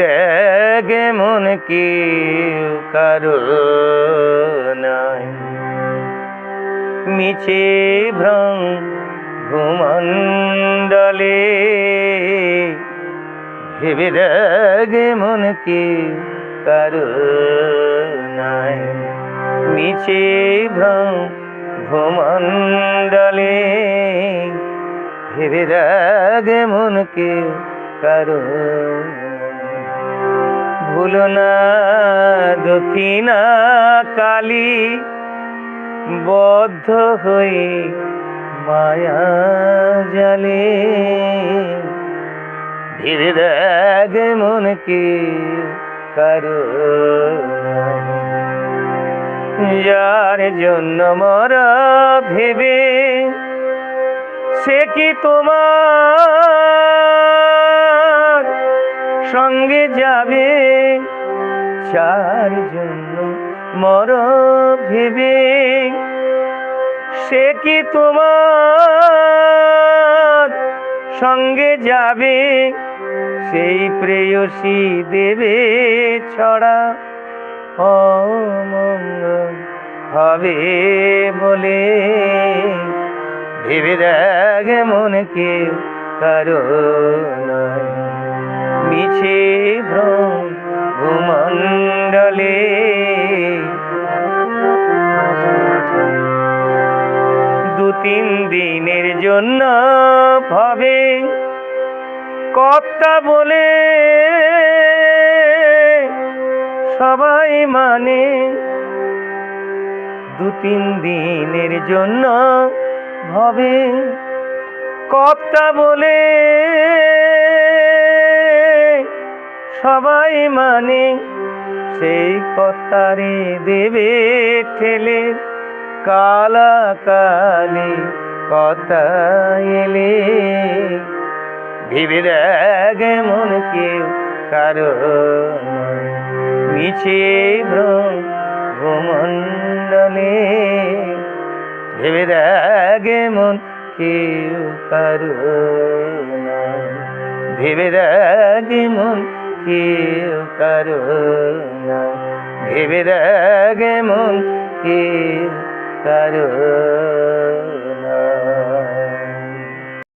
দেখে মন কি কারও নাই। মিছে ভ্রম ভূমণ্ডলে ভেবে দেখে মন কি কারও নাই। মিছে ভ্রম ভূমণ্ডলে ভেবে দেখে মন কি কারও ভুলো না দক্ষিণা কালী। বদ্ধ হয়ে মায়া জালে। ধীরে দেখ মন কি কারও যার জন্য মরা ভেবে সে কি তোমার সঙ্গে যাবে চার জন্য মর ভেবে, সে কি তোমার সঙ্গে যাবে? সেই প্রেয়সী দেবে ছড়া অমঙ্গল হবে বলে ভেবে দেখ মন কেউ কারও নয়। মিছে ভ্রম দু তিন দিনের জন্য ভাবে কর্তা বলে সবাই মানে। দু তিন দিনের জন্য ভাবে কর্তা বলে সবাই মানে সেই কর্তারে দেবে ঠেলে কালা কালি কথা এলে ভেবে দেখ মন কেউ কারও। মিছে ভ্রম ভূমণ্ডলে ভেবে দেখ মন কেউ কারও। ভেবে দেখ মন কেউ কারও। ভেবে দেখ মন কেউ কারও